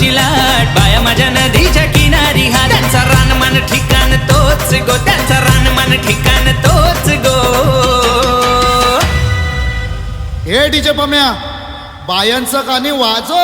पाण्याची लाट बाया माझ्या नदीच्या किनारी हा त्यांचा रान मन ठिकाण तोच गो त्यांचा रानमान ठिकाण तोच गो. हे डीजे पम्या बायांचं कानी वाजव!